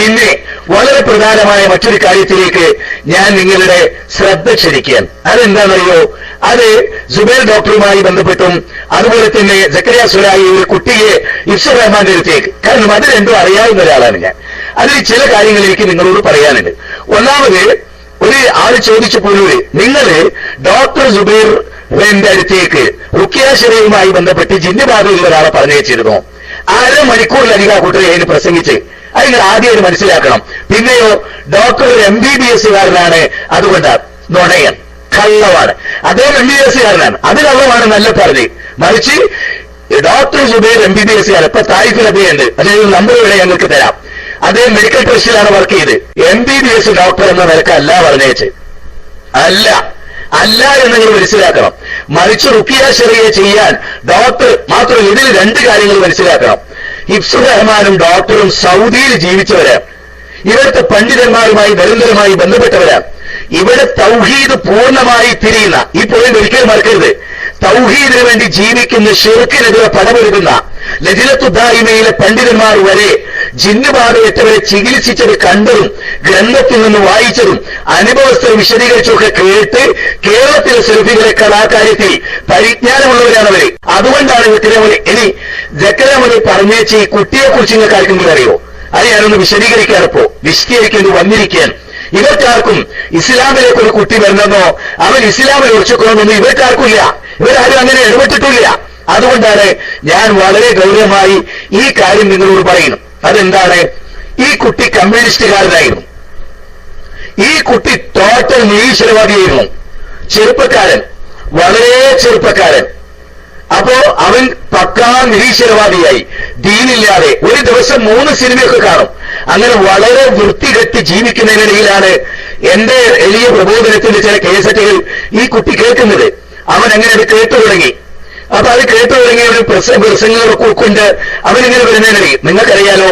പിന്നെ വളരെ പ്രധാനമായ മറ്റൊരു കാര്യത്തിലേക്ക് ഞാൻ നിങ്ങളുടെ ശ്രദ്ധ ക്ഷണിക്കാൻ അതെന്താണെന്നറിയോ? അത് സുബൈർ ഡോക്ടറുമായി ബന്ധപ്പെട്ടും അതുപോലെ തന്നെ ജക്കരിയ സുലായി ഒരു കുട്ടിയെ ഇഫ്സർ റഹ്മാന്റെ അടുത്തേക്ക്. കാരണം അത് രണ്ടും അറിയാവുന്ന ഒരാളാണ് ഞാൻ. അതിൽ ചില കാര്യങ്ങൾ എനിക്ക് നിങ്ങളോട് പറയാനുണ്ട്. ഒന്നാമത് ഒരു ആൾ ചോദിച്ചപ്പോഴേ നിങ്ങൾ ഡോക്ടർ സുബൈർ എന്റെ അടുത്തേക്ക് റുക്കിയാശരയുമായി ബന്ധപ്പെട്ട് ജിന്നുബാധയുള്ള ഒരാളെ പറഞ്ഞയച്ചിരുന്നു. അര മണിക്കൂറിലധികം ആ കുട്ടിയെ അതിന് പ്രസംഗിച്ച് അത് നിങ്ങൾ ആദ്യം അത് മനസ്സിലാക്കണം. പിന്നെയോ ഡോക്ടർ ഒരു എം ബി ബി എസ് കാരനാണ്. അതുകൊണ്ട് നുണയൻ കള്ളമാണ് അദ്ദേഹം എം ബി ബി എസ് കാരനാണ്. അത് കള്ളമാണ് നല്ല പറഞ്ഞ് മറിച്ച് doctor Zubair M B B S കാരൻ ഇപ്പൊ അദ്ദേഹം ഉണ്ട് അദ്ദേഹം നമ്പർ ഇവിടെ ഞങ്ങൾക്ക് തരാം. അദ്ദേഹം മെഡിക്കൽ ട്രസ്റ്റിലാണ് വർക്ക് ചെയ്ത്. M B B S doctor എന്ന നിലക്കല്ല പറഞ്ഞേച്ച്. അല്ല. അല്ല എന്ന് നിങ്ങൾ മനസ്സിലാക്കണം. മറിച്ച് റുക്കിയ ചെറിയ ചെയ്യാൻ ഡോക്ടർ മാത്രം ഇതിൽ രണ്ട് കാര്യങ്ങൾ മനസ്സിലാക്കണം. ഹിഫ്സുർ റഹ്മാനും ഡോക്ടറും സൗദിയിൽ ജീവിച്ചവരാണ് ഇവിടുത്തെ പണ്ഡിതന്മാരുമായി നിരന്തരമായി ബന്ധപ്പെട്ടവരാണ് ഇവിടെ തൗഹീദ് പൂർണമായി തിരിയുന്ന ഈ പോയിന്റ് ഒരിക്കലും മറക്കരുത്. തൗഹീദിന് വേണ്ടി ജീവിക്കുന്ന ഷിർക്കിനെതിരെ പടമൊരുക്കുന്ന ലജിലത്തുദ്ദായിമയിലെ പണ്ഡിതന്മാർ വരെ ജിന്നുബാധയേറ്റവരെ ചികിത്സിച്ചത് കണ്ടതും ഗ്രന്ഥത്തിൽ നിന്ന് വായിച്ചതും അനുഭവസ്ഥർ വിശദീകരിച്ചൊക്കെ കേട്ട് കേരളത്തിലെ സെൽഫികളെക്കാൾ ആ കാര്യത്തിൽ പരിജ്ഞാനമുള്ളവരാണവര്. അതുകൊണ്ടാണ് വിക്രമണി ഇനി ജക്കരമണി പറഞ്ഞേച്ച് ഈ കുട്ടിയെ കുറിച്ച് നിങ്ങൾക്ക് ആർക്കെങ്കിലും അറിയോ? അത് ഞാനൊന്ന് വിശദീകരിക്കാറപ്പോ വിശദീകരിക്കേണ്ടി വന്നിരിക്കാൻ ഇവർക്കാർക്കും ഇസ്ലാമിലേക്ക് ഒരു കുട്ടി വരണമെന്നോ അവൻ ഇസ്ലാമിൽ ഒളിച്ചെക്കണമെന്നൊന്നും ഇവർക്കാർക്കും ഇല്ല ഇവരാരും അങ്ങനെ ഇടപെട്ടിട്ടില്ല. അതുകൊണ്ടാണ് ഞാൻ വളരെ ഗൗരവമായി ഈ കാര്യം നിങ്ങളോട് പറയുന്നു അതെന്താണ്? ഈ കുട്ടി കമ്മ്യൂണിസ്റ്റുകാരനായിരുന്നു. ഈ കുട്ടി ടോട്ടൽ നിരീശ്വരവാദിയായിരുന്നു. ചെറുപ്പക്കാരൻ. വളരെ ചെറുപ്പക്കാരൻ. അപ്പോ അവൻ പക്കാ നിരീശ്വരവാദിയായി. ദീനില്ലാതെ ഒരു ദിവസം മൂന്ന് സിനിമയൊക്കെ കാണും. അങ്ങനെ വളരെ വൃത്തികെട്ട് ജീവിക്കുന്നതിനിടയിലാണ് എന്റെ എളിയ പ്രബോധനത്തിന്റെ ചില കേസറ്റുകൾ ഈ കുട്ടി കേൾക്കുന്നത്. അവൻ അങ്ങനെ അത് കേട്ടു തുടങ്ങി. അപ്പൊ അത് കേട്ടു തുടങ്ങിയ ഒരു പ്രസ പ്രസംഗങ്ങളൊക്കെ ഉൾക്കൊണ്ട് അവനിങ്ങനെ വരുന്നതിനിടയിൽ നിങ്ങൾക്കറിയാലോ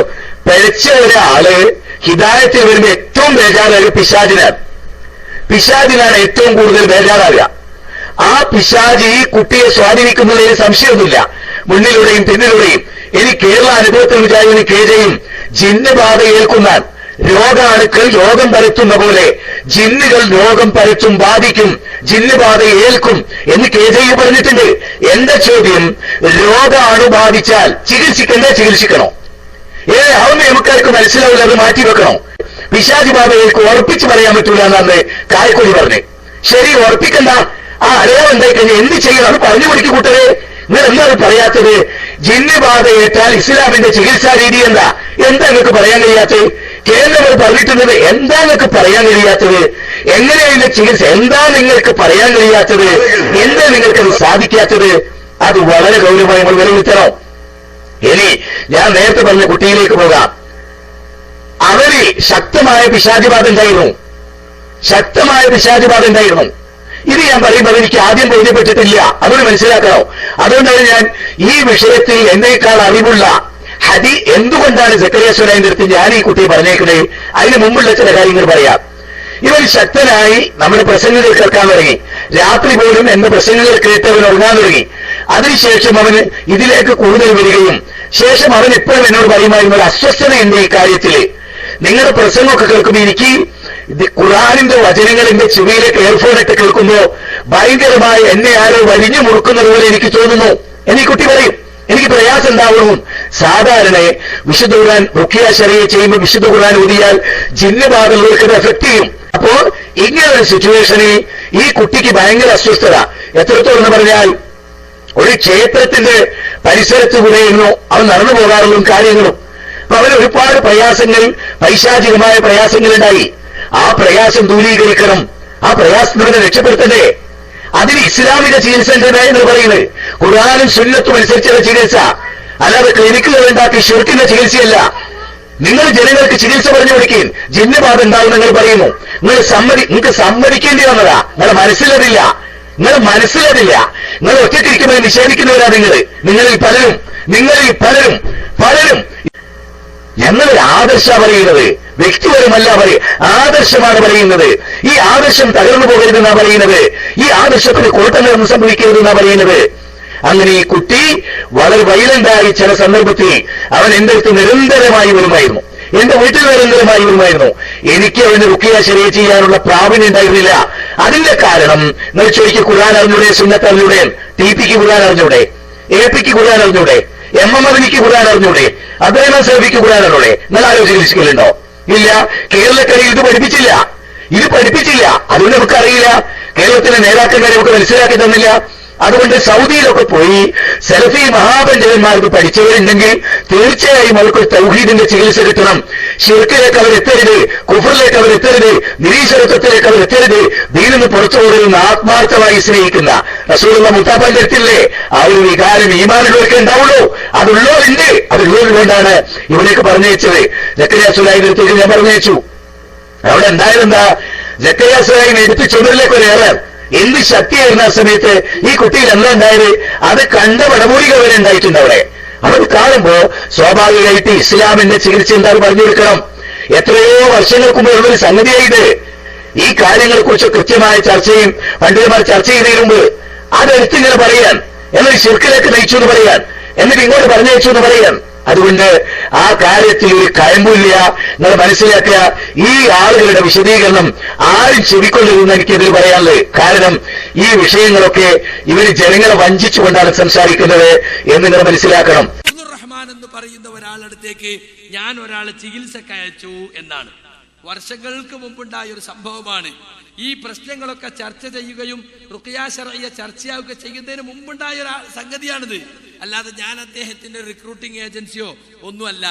പിഴച്ച ഒരാൾ ഹിദായത്തിൽ വരുമ്പോ ഏറ്റവും ബേജാറായ പിശാചിനാണ്. പിശാചിനാണ് ഏറ്റവും കൂടുതൽ ബേജാറാവുക. ആ പിശാജി ഈ കുട്ടിയെ സ്വാധീനിക്കുന്നതിൽ സംശയമൊന്നുമില്ല. മുന്നിലൂടെയും പിന്നിലൂടെയും. ഇനി കേരള അനുഭവത്തിൽ വിചാരിക്കുന്ന കേജയും ജിന്ന് ബാധ ഏൽക്കുന്നാൽ രോഗാണുക്കൾ രോഗം പരത്തുന്ന പോലെ ജിന്നുകൾ രോഗം പരത്തും ബാധിക്കും ജിന്ന് ബാധ ഏൽക്കും എന്ന് കേജയ്യ പറഞ്ഞിട്ടുണ്ട്. എന്റെ ചോദ്യം? രോഗാണു ബാധിച്ചാൽ ചികിത്സിക്കണ്ടേ ചികിത്സിക്കണോ? ഏ അതൊന്നും നമുക്കാർക്ക് മനസ്സിലാവില്ല അത് മാറ്റി വെക്കണോ? പിശാചി ഏൽക്കും ഉറപ്പിച്ച് പറയാൻ പറ്റൂല എന്നാണ് കായക്കൊടി പറഞ്ഞു. ശരി ഉറപ്പിക്കണ്ട. ആ അടയാളം ഉണ്ടായി കഴിഞ്ഞാൽ എന്ത് ചെയ്യണം? പറഞ്ഞു പിടിക്കും കൂട്ടരെ. നിങ്ങൾ എന്താണ് പറയാത്തത് ജിന്ന് ബാധയേറ്റാൽ ഇസ്ലാമിന്റെ ചികിത്സാ രീതി എന്താ? എന്താ നിങ്ങൾക്ക് പറയാൻ കഴിയാത്തത്? കേന്ദ്രങ്ങൾ പറഞ്ഞിട്ടുള്ളത് എന്താ നിങ്ങൾക്ക് പറയാൻ കഴിയാത്തത്? എങ്ങനെയാണ് ചികിത്സ? എന്താ നിങ്ങൾക്ക് പറയാൻ കഴിയാത്തത്? എന്താ നിങ്ങൾക്കത് സാധിക്കാത്തത്? അത് വളരെ ഗൗരവമായി നമ്മൾ വിലയിരുത്തണം. ഇനി ഞാൻ നേരത്തെ പറഞ്ഞ കുട്ടിയിലേക്ക് പോകാം. അവർ ശക്തമായ പിശാചിബാധ ഉണ്ടായിരുന്നു. ശക്തമായ പിശാചിബാധ ഉണ്ടായിരുന്നു. ഇത് ഞാൻ പറയുമ്പോൾ എനിക്ക് ആദ്യം ബോധ്യപ്പെട്ടിട്ടില്ല അതുകൊണ്ട് മനസ്സിലാക്കണോ. അതുകൊണ്ടാണ് ഞാൻ ഈ വിഷയത്തിൽ എന്നേക്കാൾ അറിവുള്ള ഹദി എന്തുകൊണ്ടാണ് സക്കരിയ സുലൈന്റെ അടുത്ത് ഞാൻ ഈ കുട്ടിയെ പറഞ്ഞേക്കുന്നത് അതിന് മുമ്പുള്ള ചില കാര്യങ്ങൾ പറയാം. ഇവൻ ശക്തനായി നമ്മുടെ പ്രസംഗങ്ങൾ കേൾക്കാൻ തുടങ്ങി. രാത്രി പോലും എന്ന പ്രസംഗങ്ങൾ കേട്ട് അവൻ ഉറങ്ങാൻ തുടങ്ങി. അതിനുശേഷം അവന് ഇതിലേക്ക് കൂടുതൽ വരികയും ശേഷം അവൻ എപ്പോഴും എന്നോട് പറയുമായിരുന്നു അസ്വസ്ഥതയുണ്ട് ഈ കാര്യത്തിൽ. നിങ്ങളുടെ പ്രസംഗമൊക്കെ കേൾക്കുമ്പോൾ എനിക്ക് ഖുറാനിന്റെ വചനങ്ങൾ എന്റെ ചെവിയിലേക്ക് എയർഫോൺ ഇട്ട് കേൾക്കുമ്പോ ഭയങ്കരമായി എന്നെ ആരോ വലിഞ്ഞു മുറുക്കുന്നത് പോലെ എനിക്ക് തോന്നുന്നു. എന്നീ കുട്ടി പറയും. എനിക്ക് പ്രയാസം ഉണ്ടാവുന്നു സാധാരണ വിശുദ്ധ ഖുർആൻ റുക്കിയ ശരീരം ചെയ്യുമ്പോൾ വിശുദ്ധ ഖുർആൻ ഊതിയാൽ ജിന്നുബാധകൾക്ക് ഇത് എഫക്ട് ചെയ്യും. അപ്പോ ഇങ്ങനെ ഒരു സിറ്റുവേഷനിൽ ഈ കുട്ടിക്ക് ഭയങ്കര അസ്വസ്ഥത. എത്രത്തോളം എന്ന് പറഞ്ഞാൽ ഒരു ക്ഷേത്രത്തിന്റെ പരിസരത്ത് കൂടെയെന്നോ അവൻ നടന്നു പോകാറുള്ള കാര്യങ്ങളും അവന് ഒരുപാട് പ്രയാസങ്ങൾ പൈശാചികമായ പ്രയാസങ്ങളുണ്ടായി. ആ പ്രയാസം ദൂരീകരിക്കണം. ആ പ്രയാസം നിന്ന് രക്ഷപ്പെടുത്തണ്ടേ. അതിന് ഇസ്ലാമിക ചികിത്സ എന്ന് പറയുന്നത്. ഖുർആാനും സുന്നത്തും അനുസരിച്ചുള്ള ചികിത്സ. അല്ലാതെ ക്ലിനിക്കുകൾ ഉണ്ടാക്കി ഷിർക്കിന്റെ ചികിത്സയല്ല. നിങ്ങൾ ജനങ്ങൾക്ക് ചികിത്സ പറഞ്ഞു കൊടുക്കുകയും ജന്യബാധ ഉണ്ടാവും നിങ്ങൾ പറയുന്നു. നിങ്ങൾ സമ്മതി നിങ്ങൾക്ക് സമ്മതിക്കേണ്ടി വന്നതാ. നിങ്ങളുടെ മനസ്സിലതില്ല. നിങ്ങൾ മനസ്സിലതില്ല. നിങ്ങൾ ഒറ്റയ്ക്കിരിക്കുമ്പോൾ നിഷേധിക്കുന്നവരാ നിങ്ങൾ. നിങ്ങളിൽ പലരും നിങ്ങളിൽ പലരും ആദർശ പറയുന്നത് വ്യക്തിപരമല്ല പറയും ആദർശമാണ് പറയുന്നത്. ഈ ആദർശം തകർന്നു പോകരുതെന്നാ പറയുന്നത്. ഈ ആദർശത്തിന് കോട്ടങ്ങളൊന്നും സംഭവിക്കരുതെന്നാ പറയുന്നത്. അങ്ങനെ ഈ കുട്ടി വളരെ വൈലന്റായി ചില സന്ദർഭത്തിൽ അവൻ എന്റെ അടുത്ത് നിരന്തരമായി വരുമായിരുന്നു എന്റെ വീട്ടിൽ നിരന്തരമായി വരുമായിരുന്നു എനിക്ക് അവന് റുക്കിയ ശരിയ ചെയ്യാനുള്ള പ്രാവീണ്യം ഉണ്ടായിരുന്നില്ല. അതിന്റെ കാരണം ചോദിക്കുക ഖുർആൻ അറിഞ്ഞൂടെ സുന്നത്ത് അറിഞ്ഞൂടെ ടി പിക്ക് ഖുർആൻ അറിഞ്ഞൂടെ എ പിക്ക് ഖുർആൻ അറിഞ്ഞൂടെ എം എം അതിനിക്ക് ഖുർആൻ അറിഞ്ഞൂടെ? അദ്ദേഹം സേഫിക്ക് ഖുർആൻ അറിഞ്ഞൂടെ? നിങ്ങൾ ആലോചിക്കുന്നുണ്ടോ ഇല്ല. കേരളക്കരയിൽ ഇത് പഠിപ്പിച്ചില്ല. ഇത് പഠിപ്പിച്ചില്ല. അതുകൊണ്ട് നമുക്കറിയില്ല. കേരളത്തിലെ നേതാക്കന്മാരെ നമുക്ക് മനസ്സിലാക്കി തന്നില്ല. അതുകൊണ്ട് സൗദിയിലൊക്കെ പോയി സെൽഫി മഹാപണ്ഡിതന്മാർക്ക് പഠിച്ചവരുണ്ടെങ്കിൽ തീർച്ചയായും അവർക്ക് തൗഹീദിന്റെ ചികിത്സ കിട്ടണം. ഷിർക്കിലേക്ക് അവർ എത്തരുത് കുഫറിലേക്ക് അവർ എത്തരുത് നിരീശ്വരത്വത്തിലേക്ക് അവർ എത്തരുത്. ദീനിന്ന് പുറത്തു പോകുന്ന ആത്മാർത്ഥമായി സ്നേഹിക്കുന്ന റസൂലുള്ള മുത്താപ്പാന്റെ അടുത്തില്ലേ? ആ ഒരു വികാരം ഈമാനുള്ളവർക്ക് ഉണ്ടാവുള്ളൂ. അതുള്ളവരുണ്ട്. അതുള്ളത് കൊണ്ടാണ് ഇവിടേക്ക് പറഞ്ഞയച്ചത്. ജക്കരിയ അടുത്തേക്ക് ഞാൻ പറഞ്ഞയച്ചു. അവിടെ ഉണ്ടായതെന്താ ജക്കരിയ സുലാഹിനെ എടുത്ത് ചുമരിലേക്ക് ഒരു ഏറെ. എന്ത് ശക്തിയായിരുന്നു ആ സമയത്ത് ഈ കുട്ടിയിൽ എന്താ ഉണ്ടായത്? അത് കണ്ട വടമൂലിക വരെ ഉണ്ടായിട്ടുണ്ട് അവിടെ. അവർ കാണുമ്പോ സ്വാഭാവികമായിട്ട് ഇസ്ലാമിന്റെ ചികിത്സ എന്താണെന്ന് പറഞ്ഞു കൊടുക്കണം. എത്രയോ വർഷങ്ങൾക്ക് മുമ്പ് ഉള്ളൊരു സംഗതിയായിട്ട് ഈ കാര്യങ്ങളെ കുറിച്ച് കൃത്യമായ ചർച്ചയും പണ്ഡിതന്മാർ ചർച്ച ചെയ്തതിനു മുമ്പ് അതെടുത്തിങ്ങനെ പറയാൻ എന്നൊരു ശിർക്കിലേക്ക് നയിച്ചു എന്ന് പറയാൻ എന്നിട്ട് ഇങ്ങോട്ട് പറഞ്ഞയച്ചു എന്ന് പറയാൻ. അതുകൊണ്ട് ആ കാര്യത്തിൽ ഒരു കയമ്പില്ല നിങ്ങൾ മനസ്സിലാക്കുക ഈ ആളുകളുടെ വിശദീകരണം ആരും ചെവിക്കൊള്ളിരുന്ന് എനിക്കതിൽ പറയാനുള്ളത്. കാരണം ഈ വിഷയങ്ങളൊക്കെ ഇവർ ജനങ്ങളെ വഞ്ചിച്ചുകൊണ്ടാണ് സംസാരിക്കുന്നത് എന്ന് നിങ്ങൾ മനസ്സിലാക്കണം. റഹ്മാൻ എന്ന് പറയുന്ന ഒരാളടുത്തേക്ക് ഞാൻ ഒരാളെ ചികിത്സക്ക് അയച്ചു എന്നാണ്. വർഷങ്ങൾക്ക് മുമ്പുണ്ടായ ഒരു സംഭവമാണ്. ഈ പ്രശ്നങ്ങളൊക്കെ ചർച്ച ചെയ്യുകയും റുക്കിയാശറയ്യ ചർച്ചയാവുക ചെയ്യുന്നതിന് മുമ്പുണ്ടായ ഒരു സംഗതിയാണിത്. അല്ലാതെ ഞാൻ അദ്ദേഹത്തിന്റെ റിക്രൂട്ടിംഗ് ഏജൻസിയോ ഒന്നുമല്ല.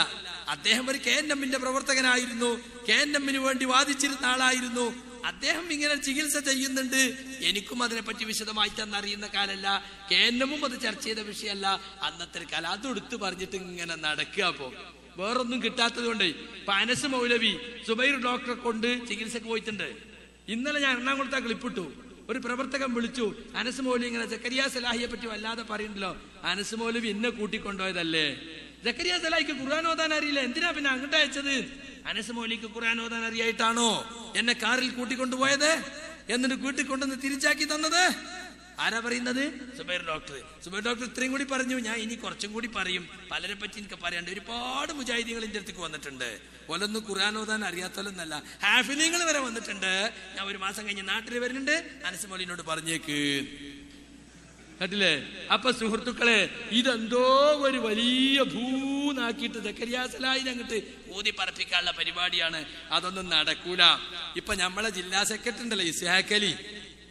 അദ്ദേഹം ഒരു കെ എൻ എമ്മിന്റെ പ്രവർത്തകനായിരുന്നു. കെ എൻ എമ്മിന് വേണ്ടി വാദിച്ചിരുന്ന ആളായിരുന്നു. അദ്ദേഹം ഇങ്ങനെ ചികിത്സ ചെയ്യുന്നുണ്ട്. എനിക്കും അതിനെപ്പറ്റി പറ്റി വിശദമായി അറിയുന്ന കാലല്ല. കെ എൻ എമ്മും അത് ചർച്ച ചെയ്ത വിഷയമല്ല. അന്നത്തെ കാലം അതെടുത്ത് പറഞ്ഞിട്ട് ഇങ്ങനെ നടക്കുക അപ്പോ വേറൊന്നും കിട്ടാത്തത് കൊണ്ട് ഇപ്പൊ അനസ് മൗലവി സുബൈർ ഡോക്ടറെ കൊണ്ട് ചികിത്സക്ക് പോയിട്ടുണ്ട്. ഇന്നലെ ഞാൻ എറണാകുളത്തെ ക്ലിപ്പിട്ടു ഒരു പ്രവർത്തകൻ വിളിച്ചു അനസ് മൗലി ഇങ്ങനെ ജക്കരിയ സലാഹിയെ പറ്റി വല്ലാതെ പറയുന്നുണ്ടല്ലോ അനസ് മൗലവി എന്നെ കൂട്ടിക്കൊണ്ടുപോയതല്ലേ? ജക്കരിയ സലാഹിക്ക് ഖുർആൻ ഓതാൻ അറിയില്ല. എന്തിനാ പിന്നെ അങ്ങോട്ട് അയച്ചത്? അനസ് മൗലിക്ക് ഖുർആൻ ഓതാൻ അറിയായിട്ടാണോ എന്നെ കാറിൽ കൂട്ടിക്കൊണ്ടുപോയത്? എന്നിട്ട് കൂട്ടിക്കൊണ്ടുവന്ന് തിരിച്ചാക്കി തന്നത്? ആരാ പറയുന്നത്? സുബൈർ ഡോക്ടർ. സുബൈർ ഡോക്ടർ ഇത്രയും കൂടി പറഞ്ഞു. ഞാൻ ഇനി കുറച്ചും കൂടി പറയും. പലരെ പറ്റി എനിക്ക് പറയാണ്ട് ഒരുപാട് മുജാഹിദികൾ എന്റെ അടുത്തേക്ക് വന്നിട്ടുണ്ട്. ഓലൊന്നും ഖുർആൻ ഓതാൻ അറിയാത്തോലൊന്നല്ല. ഹാഫിലിങ്ങൾ വരെ വന്നിട്ടുണ്ട്. ഞാൻ ഒരു മാസം കഴിഞ്ഞ് നാട്ടിൽ വരുന്നുണ്ട്. അനസ് പറഞ്ഞേക്ക്. കേട്ടില്ലേ? അപ്പൊ സുഹൃത്തുക്കളെ ഇതെന്തോ ഒരു വലിയ ഭൂന്നാക്കിയിട്ട് ദക്കരിയാസലായി അങ്ങോട്ട് ഊതി പറപ്പിക്കാനുള്ള പരിപാടിയാണ്. അതൊന്നും നടക്കൂല. ഇപ്പൊ നമ്മളെ ജില്ലാ സെക്രട്ടറി ഉണ്ടല്ലോ ഇസ്ഹാക്കലി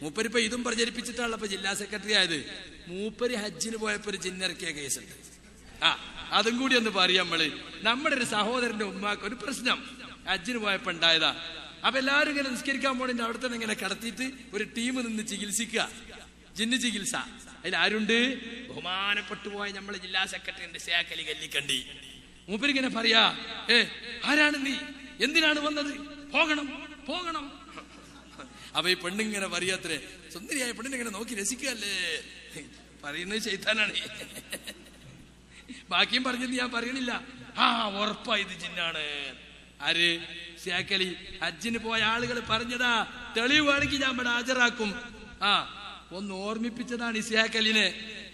മൂപ്പരിപ്പോ ഇതും പ്രചരിപ്പിച്ചിട്ടാണല്ലോ ഇപ്പൊ ജില്ലാ സെക്രട്ടറി ആയത്. മൂപ്പര് ഹജ്ജിന് പോയപ്പോ ഒരു ജിന്നിറക്കിയ കേസുണ്ട്. ആ അതും കൂടി ഒന്ന് പറയാം നമ്മൾ. നമ്മുടെ ഒരു സഹോദരന്റെ ഉമ്മാക്ക് ഒരു പ്രശ്നം. ഹജ്ജിന് പോയപ്പോ ഉണ്ടായതാ. അപ്പൊ എല്ലാവരും ഇങ്ങനെ നിസ്കരിക്കാൻ പോണിന്റെ അവിടെ തന്നെ ഇങ്ങനെ കടത്തിയിട്ട് ഒരു ടീം നിന്ന് ചികിത്സിക്കുക. ജിന്ന് ചികിത്സ. അതിൽ ആരുണ്ട്? ബഹുമാനപ്പെട്ടു പോയ നമ്മളെ ജില്ലാ സെക്രട്ടറിന്റെ ശേഖലി കല്ലിക്കണ്ടി. മൂപ്പരിങ്ങനെ പറയാ ഏ ആരാണ് നീ? എന്തിനാണ് വന്നത്? പോകണം പോകണം. അപ്പൊ ഈ പെണ്ണിങ്ങനെ പറയാത്രേ സുന്ദരിയായ പെണ്ണിനെ നോക്കി രസിക്കല്ലേ പറയുന്നത് ചെയ്താനാണ് ബാക്കിയും പറഞ്ഞത് ഞാൻ പറയണില്ല. ആ ഉറപ്പാ ഇത് ജിന്നാണ്. ആര്? സേക്കലി ഹജ്ജിന് പോയ ആളുകൾ പറഞ്ഞതാ തെളിവാണെങ്കിൽ ഞാൻ ഇവിടെ ഹാജരാക്കും. ആ ഒന്ന് ഓർമ്മിപ്പിച്ചതാണ് ഈ ഇസിയാക്കലിനെ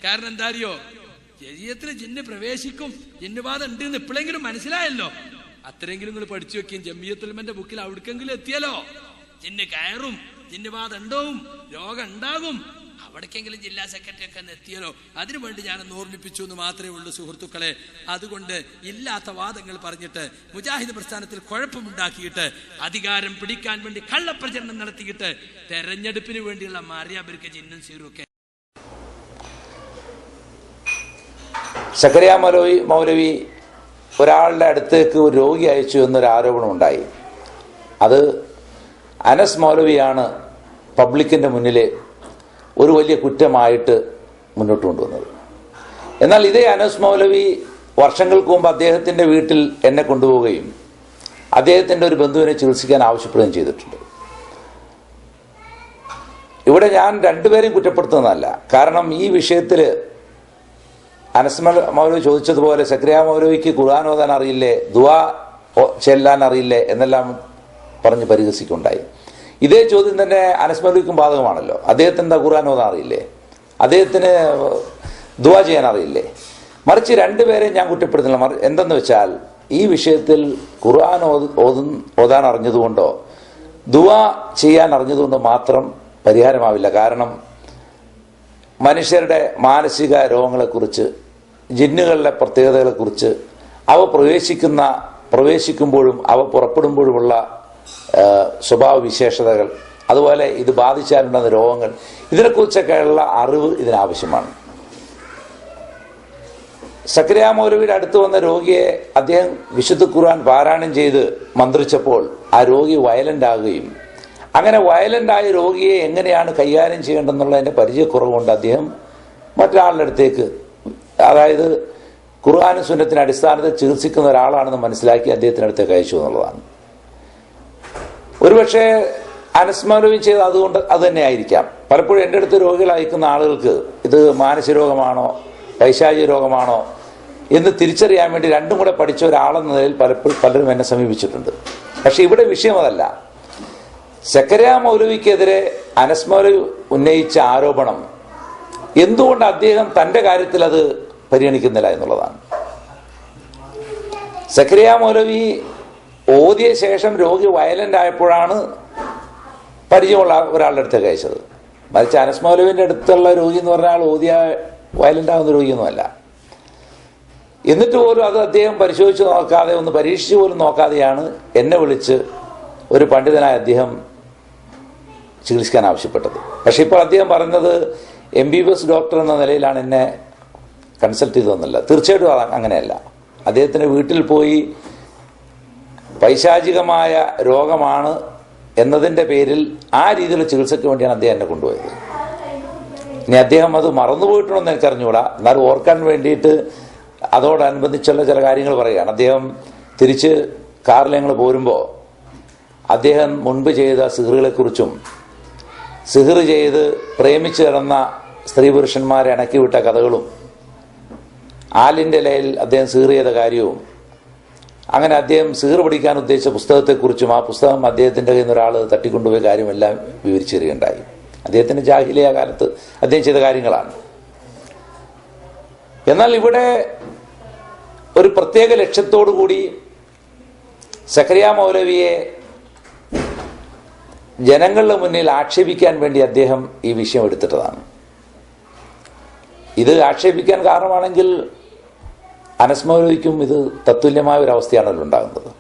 കാരണം എന്താ അറിയോ ശരീരത്തിൽ ജിന്ന് പ്രവേശിക്കും. ജിന്നുബാധ ഉണ്ട് എന്ന് ഇപ്പോഴെങ്കിലും മനസ്സിലായല്ലോ. അത്രയെങ്കിലും നിങ്ങൾ പഠിച്ചു വെക്കുകയും ജമ്മിയത്തുൽമന്റെ ബുക്കിൽ അവിടേക്കെങ്കിലും എത്തിയല്ലോ ജിന്ന് കയറും ജിന്നുബാധ ഉണ്ടാവും രോഗം ഉണ്ടാകും. അവിടേക്കെങ്കിലും ജില്ലാ സെക്രട്ടറി ഒക്കെ എത്തിയല്ലോ അതിനു വേണ്ടി ഞാനൊന്ന് ഓർമ്മിപ്പിച്ചു എന്ന് മാത്രമേ ഉള്ളൂ സുഹൃത്തുക്കളെ. അതുകൊണ്ട് ഇല്ലാത്ത വാദങ്ങൾ പറഞ്ഞിട്ട് മുജാഹിദ് പ്രസ്ഥാനത്തിൽ കുഴപ്പമുണ്ടാക്കിയിട്ട് അധികാരം പിടിക്കാൻ വേണ്ടി കള്ളപ്രചരണം നടത്തിയിട്ട് തെരഞ്ഞെടുപ്പിന് വേണ്ടിയുള്ള മാറിയാബിർക്ക് ചിഹ്നം സീറുമൊക്കെ ശക്കരിയ മൗലവി മൗലവി ഒരാളുടെ അടുത്തേക്ക് ഒരു രോഗി അയച്ചു എന്നൊരു ആരോപണം ഉണ്ടായി അത് അനസ് മൗലവിയാണ് പബ്ലിക്കിന്റെ മുന്നിലെ ഒരു വലിയ കുറ്റമായിട്ട് മുന്നോട്ട് കൊണ്ടുവന്നത്. എന്നാൽ ഇതേ അനസ് മൗലവി വർഷങ്ങൾക്ക് മുമ്പ് അദ്ദേഹത്തിന്റെ വീട്ടിൽ എന്നെ കൊണ്ടുപോവുകയും അദ്ദേഹത്തിന്റെ ഒരു ബന്ധുവിനെ ചികിത്സിക്കാൻ ആവശ്യപ്പെടുകയും ചെയ്തിട്ടുണ്ട്. ഇവിടെ ഞാൻ രണ്ടുപേരെയും കുറ്റപ്പെടുത്തുന്നതല്ല. കാരണം ഈ വിഷയത്തിൽ അനസ് മൗലവി ചോദിച്ചതുപോലെ സക്രിയ മൗലവിക്ക് ഖുർആൻ ഓതാൻ അറിയില്ലേ ദുവാ ചെല്ലാൻ അറിയില്ലേ എന്നെല്ലാം പറഞ്ഞ് പരിഹസിക്കുണ്ടായി ഇതേ ചോദ്യം തന്നെ അനസ്മലിക്കും ബാധകമാണല്ലോ. അദ്ദേഹത്തിന്റെ ഖുറാനോ അറിയില്ലേ? അദ്ദേഹത്തിന് ദുവാ ചെയ്യാൻ അറിയില്ലേ? മറിച്ച് രണ്ടുപേരെയും ഞാൻ കുറ്റപ്പെടുത്തുന്നില്ല. മറി- എന്തെന്ന് വെച്ചാൽ ഈ വിഷയത്തിൽ ഖുർആൻ ഓത് ഓതും- ഓതാൻ അറിഞ്ഞതുകൊണ്ടോ ദുവാ ചെയ്യാൻ അറിഞ്ഞതുകൊണ്ടോ മാത്രം പരിഹാരമാവില്ല. കാരണം മനുഷ്യരുടെ മാനസിക രോഗങ്ങളെക്കുറിച്ച് ജിന്നുകളുടെ പ്രത്യേകതകളെക്കുറിച്ച് അവ പ്രവേശിക്കുന്ന പ്രവേശിക്കുമ്പോഴും അവ പുറപ്പെടുമ്പോഴുമുള്ള സ്വഭാവ വിശേഷതകൾ അതുപോലെ ഇത് ബാധിച്ചാലുണ്ടാകുന്ന രോഗങ്ങൾ ഇതിനെക്കുറിച്ചൊക്കെയുള്ള അറിവ് ഇതിനാവശ്യമാണ്. സക്രിയ മൗലവിയുടെ അടുത്ത് വന്ന രോഗിയെ അദ്ദേഹം വിശുദ്ധ ഖുർആൻ പാരായണം ചെയ്ത് മന്ത്രിച്ചപ്പോൾ ആ രോഗി വയലന്റ് ആകുകയും അങ്ങനെ വയലന്റായ രോഗിയെ എങ്ങനെയാണ് കൈകാര്യം ചെയ്യേണ്ടതെന്നുള്ളതിന്റെ പരിചയക്കുറവുകൊണ്ട് അദ്ദേഹം മറ്റൊരാളുടെ അടുത്തേക്ക് അതായത് ഖുർആാനും സുന്നത്തിന് അടിസ്ഥാനത്തിൽ ചികിത്സിക്കുന്ന ഒരാളാണെന്ന് മനസ്സിലാക്കി അദ്ദേഹത്തിനടുത്തേക്ക് അയച്ചു എന്നുള്ളതാണ്. ഒരുപക്ഷെ അനസ്മരവും ചെയ്ത് അതുകൊണ്ട് അത് തന്നെ ആയിരിക്കാം പലപ്പോഴും എന്റെ അടുത്ത് രോഗികൾ അയക്കുന്ന ആളുകൾക്ക് ഇത് മാനസിക രോഗമാണോ പൈശാചിക രോഗമാണോ എന്ന് തിരിച്ചറിയാൻ വേണ്ടി രണ്ടും കൂടെ പഠിച്ച ഒരാളെന്ന നിലയിൽ പലപ്പോഴും പലരും എന്നെ സമീപിച്ചിട്ടുണ്ട്. പക്ഷെ ഇവിടെ വിഷയം അതല്ല. സക്കര മൗലവിക്കെതിരെ അനസ് മൗലവി ഉന്നയിച്ച ആരോപണം എന്തുകൊണ്ട് അദ്ദേഹം തന്റെ കാര്യത്തിൽ അത് പരിഗണിക്കുന്നില്ല എന്നുള്ളതാണ്. സക്രിയ മൗലവി ഓതിയ ശേഷം രോഗി വയലന്റ് ആയപ്പോഴാണ് പരിചയമുള്ള ഒരാളുടെ അടുത്തേക്ക് അയച്ചത് മറിച്ച് അനസ് മൗലവിന്റെ അടുത്തുള്ള രോഗി എന്ന് പറഞ്ഞാൽ ഓതിയ വയലന്റ് ആകുന്ന രോഗിയൊന്നുമല്ല. എന്നിട്ട് പോലും അത് അദ്ദേഹം പരിശോധിച്ച് നോക്കാതെ ഒന്ന് പരീക്ഷിച്ച് പോലും നോക്കാതെയാണ് എന്നെ വിളിച്ച് ഒരു പണ്ഡിതനായ അദ്ദേഹം ചികിത്സിക്കാൻ ആവശ്യപ്പെട്ടത്. പക്ഷെ ഇപ്പോൾ അദ്ദേഹം പറഞ്ഞത് M B B S doctor എന്ന നിലയിലാണ് എന്നെ കൺസൾട്ട് ചെയ്തതെന്നല്ല. തീർച്ചയായിട്ടും അങ്ങനെയല്ല. അദ്ദേഹത്തിന്റെ വീട്ടിൽ പോയി പൈശാചികമായ രോഗമാണ് എന്നതിന്റെ പേരിൽ ആ രീതിയിലുള്ള ചികിത്സയ്ക്ക് വേണ്ടിയാണ് അദ്ദേഹം എന്നെ കൊണ്ടുപോയത്. ഇനി അദ്ദേഹം അത് മറന്നുപോയിട്ടുണ്ടോ എന്ന് എനിക്കറിഞ്ഞുകൂടാ. എന്നാൽ ഓർക്കാൻ വേണ്ടിയിട്ട് അതോടനുബന്ധിച്ചുള്ള ചില കാര്യങ്ങൾ പറയുകയാണ്. അദ്ദേഹം തിരിച്ച് കാറിൽ ഞങ്ങൾ പോരുമ്പോൾ അദ്ദേഹം മുൻപ് ചെയ്ത സിഹറുകളെക്കുറിച്ചും സിഹർ ചെയ്ത് പ്രേമിച്ചു കിടന്ന സ്ത്രീ പുരുഷന്മാരെ ഇണക്കി വിട്ട കഥകളും ആലിന്റെ ലയിൽ അദ്ദേഹം സിഹർ ചെയ്ത കാര്യവും അങ്ങനെ അദ്ദേഹം സിഹർ പഠിക്കാൻ ഉദ്ദേശിച്ച പുസ്തകത്തെക്കുറിച്ചും ആ പുസ്തകം അദ്ദേഹത്തിന്റെ കയ്യിൽ നിന്ന് ഒരാൾ തട്ടിക്കൊണ്ടുപോയ കാര്യമെല്ലാം വിവരിച്ചു തരികയുണ്ടായി അദ്ദേഹത്തിന്റെ ജാഹിലിയ കാലത്ത് അദ്ദേഹം ചെയ്ത കാര്യങ്ങളാണ്. എന്നാൽ ഇവിടെ ഒരു പ്രത്യേക ലക്ഷ്യത്തോടു കൂടി സക്കറിയ മൗലവിയെ ജനങ്ങളുടെ മുന്നിൽ ആക്ഷേപിക്കാൻ വേണ്ടി അദ്ദേഹം ഈ വിഷയം എടുത്തിട്ടതാണ്. ഇത് ആക്ഷേപിക്കാൻ കാരണമാണെങ്കിൽ അനസ് ഇത് തത്തുല്യമായ ഒരു അവസ്ഥയാണല്ലോ ഉണ്ടാകുന്നത്